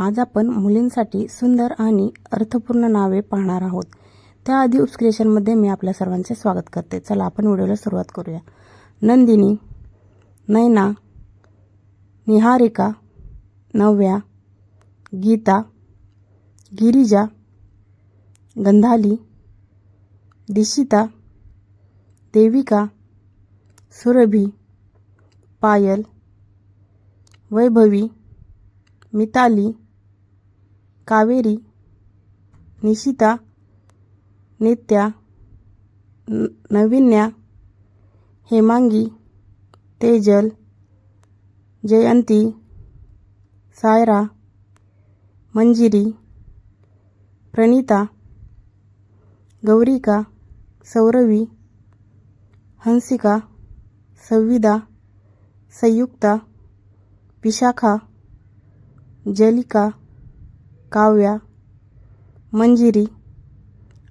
आज आपण मुलींसाठी सुंदर आणि अर्थपूर्ण नावे पाहणार आहोत. त्याआधी उपस्क्रिएशनमध्ये मी आपल्या सर्वांचे स्वागत करते. चला आपण व्हिडिओला सुरुवात करूया. नंदिनी नैना निहारिका नव्या गीता गिरिजा गंधाली दिशिता देविका सुरभी पायल वैभवी मिताली कावेरी निशिता नित्या नवीन्या नविन्या हेमांगी तेजल जयंती सायरा मंजिरी प्रणिता गौरिका सौरवी हंसिका संविदा संयुक्ता विशाखा जलिका काव्या मंजिरी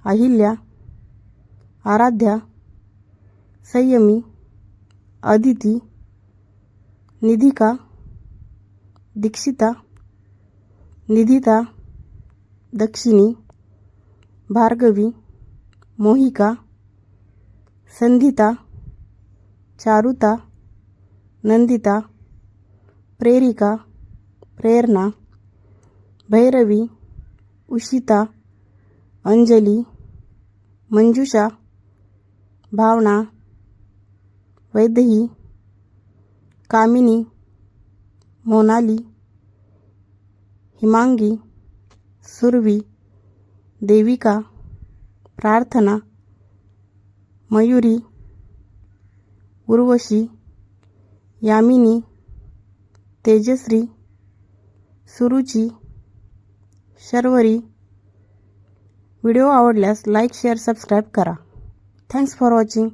अहिल्या आराध्या संयमी अदिती निधिका दीक्षिता निधिता दक्षिणी भार्गवी मोहिका संधिता चारुता नंदिता प्रेरिका प्रेरणा भैरवी उषिता अंजली मंजुषा भावना वैदही कामिनी मोनाली हिमांगी सुरवी देविका प्रार्थना मयुरी उर्वशी यामिनी तेजश्री सुरुची शर्वरी. व्हिडिओ आवडल्यास लाईक शेअर सबस्क्राईब करा. Thanks for watching.